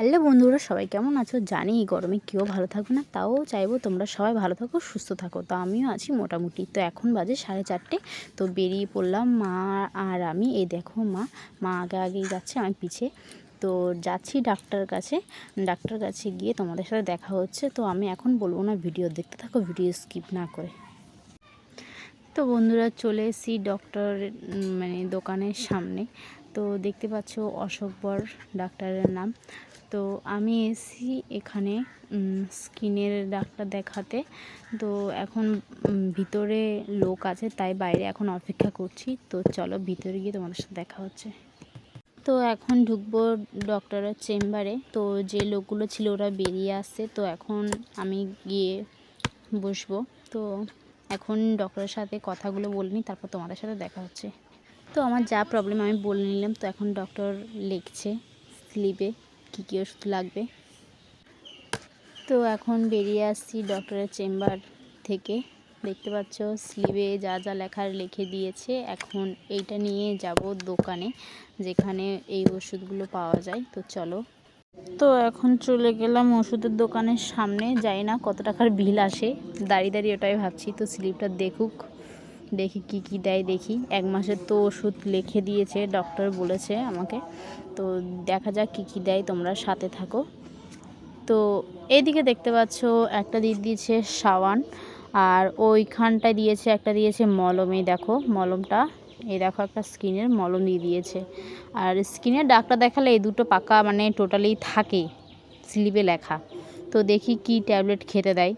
Hello বন্ধুরা, সবাই কেমন আছো? জানি এই গরমে কেউ ভালো থাকবে না, তাও চাইব তোমরা সবাই ভালো থাকো, সুস্থ থাকো। তো আমিও আছি মোটামুটি। তো এখন বাজে সাড়ে চারটে, তো বেরিয়ে পড়লাম মা আর আমি। এই দেখো মা মা আগে আগেই যাচ্ছে, আমি পিছে। তো যাচ্ছি ডাক্তার কাছে ডাক্তার কাছে গিয়ে তোমাদের সাথে দেখা হচ্ছে। তো আমি এখন বলব না ভিডিও দেখতে থাকো, ভিডিও স্কিপ না করে। তো বন্ধুরা, চলে এসেছি ডক্টর মানে দোকানের সামনে। তো দেখতে পাচ্ছ অশোক বর, ডাক্তারের নাম। তো আমি এসেছি এখানে স্কিনের ডাক্তার দেখাতে। তো এখন ভিতরে লোক আছে, তাই বাইরে এখন অপেক্ষা করছি। তো চলো ভিতরে গিয়ে তোমাদের সাথে দেখা হচ্ছে। তো এখন ঢুকবো ডক্টরের চেম্বারে। তো যে লোকগুলো ছিল ওরা বেরিয়ে আসছে। তো এখন আমি গিয়ে বসবো। তো এখন ডক্টরের সাথে কথাগুলো বলে নিই, তারপর তোমাদের সাথে দেখা হচ্ছে। তো আমার যা প্রবলেম আমি বলে নিলাম, তো এখন ডক্টর লিখছে স্লিপে। কী কী ওষুধ লাগবে? তো এখন বেরিয়ে আসছি ডক্টরের চেম্বার থেকে। দেখতে পাচ্ছ স্লিপে যা যা লেখার লিখে দিয়েছে। এখন এইটা নিয়ে যাব দোকানে, যেখানে এই ওষুধগুলো পাওয়া যায়। তো চলো। তো এখন চলে গেলাম ওষুধের দোকানের সামনে। যাই না কত টাকার বিল আসে। দাঁড়িয়ে দাঁড়িয়ে ওটাই ভাবছি। তো স্লিপটা দেখুক। দেখি কি কি দেয় দেখি। এক মাসের তো ওষুধ লিখে দিয়েছে ডক্টর বলেছে আমাকে। তো দেখা যাক কি কি দেয়, তোমরা সাথে থাকো। তো এইদিকে দেখতে পাচ্ছ, একটা দিয়ে দিয়েছে সাবান আর ওইখানটায় দিয়েছে, একটা দিয়েছে মলম। এই দেখো মলমটা, এই দেখো একটা স্কিনের মলম দিয়ে দিয়েছে। আর স্কিনের ডাক্তার দেখালে এই দুটো পাকা মানে টোটালি থাকে, স্লিপে লেখা। তো দেখি কি ট্যাবলেট খেতে দেয়।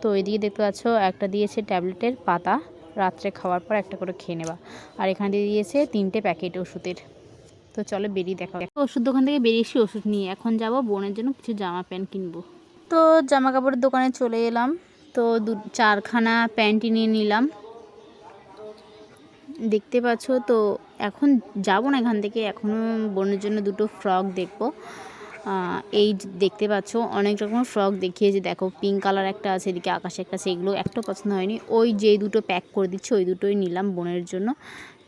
তো এদিকে দেখতে পাচ্ছ, একটা দিয়েছে ট্যাবলেটের পাতা। রাত্রে খাওয়ার পর একটা করে খেয়ে নেবা। আর এখানে দিয়ে দিয়েছে তিনটে প্যাকেট ওষুধের। তো চলো বেরিয়ে দেখা। ওষুধ দোকান থেকে বেরিয়েছি ওষুধ নিয়ে, এখন যাব বোনের জন্য কিছু জামা প্যান্ট কিনবো। তো জামা কাপড়ের দোকানে চলে এলাম। তো দু, চারখানা প্যান্টি নিয়ে নিলাম। দেখতে পাচ্ছ, তো এখন যাব না এখান থেকে, এখনও বোনের জন্য দুটো ফ্রক দেখব। এই দেখতে পাচ্ছ, অনেক রকমের ফ্রক দেখিয়েছে দেখো পিঙ্ক কালার একটা আছে, এদিকে আকাশে একটা আছে, এগুলো একটা পছন্দ হয়নি। ওই যে দুটো প্যাক করে দিচ্ছে, ওই দুটোই নিলাম বোনের জন্য।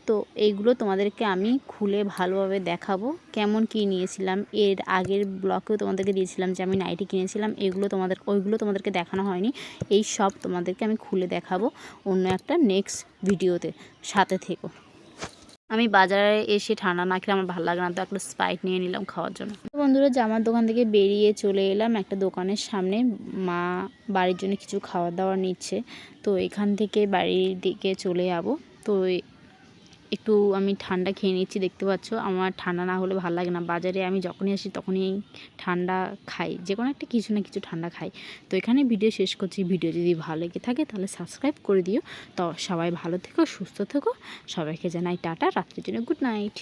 তো এইগুলো তোমাদেরকে আমি খুলে ভালোভাবে দেখাবো, কেমন কি নিয়েছিলাম। এর আগের ব্লকেও তোমাদেরকে দিয়েছিলাম যে আমি নাইটি কিনেছিলাম, এগুলো তোমাদের, ওইগুলো তোমাদেরকে দেখানো হয়নি। এই সব তোমাদেরকে আমি খুলে দেখাবো অন্য একটা নেক্সট ভিডিওতে সাথে থেকো। আমি বাজারে এসে ঠান্ডা না খেলে আমার ভালো লাগে না, তো একটা স্প্রাইট নিয়ে নিলাম খাওয়ার জন্য। বন্ধুরা, জামার দোকান থেকে বেরিয়ে চলে এলাম একটা দোকানের সামনে। মা বাড়ির জন্য কিছু খাওয়া দাওয়া নিচ্ছে, তো এখান থেকে বাড়ির দিকে চলে যাব। তো একটু আমি ঠান্ডা খেয়ে নিচ্ছি, দেখতে পাচ্ছ? আমার ঠান্ডা না হলে ভালো লাগে না। বাজারে আমি যখনই আসি তখনই ঠান্ডা খাই। যে কোনো একটা কিছু না কিছু ঠান্ডা খাই। তো এখানে ভিডিও শেষ করছি। ভিডিও যদি ভালো লেগে থাকে তাহলে সাবস্ক্রাইব করে দিও। তো সবাই ভালো থেকো, সুস্থ থেকো। সবাইকে জানাই টাটা। রাত্রির জন্য গুড নাইট।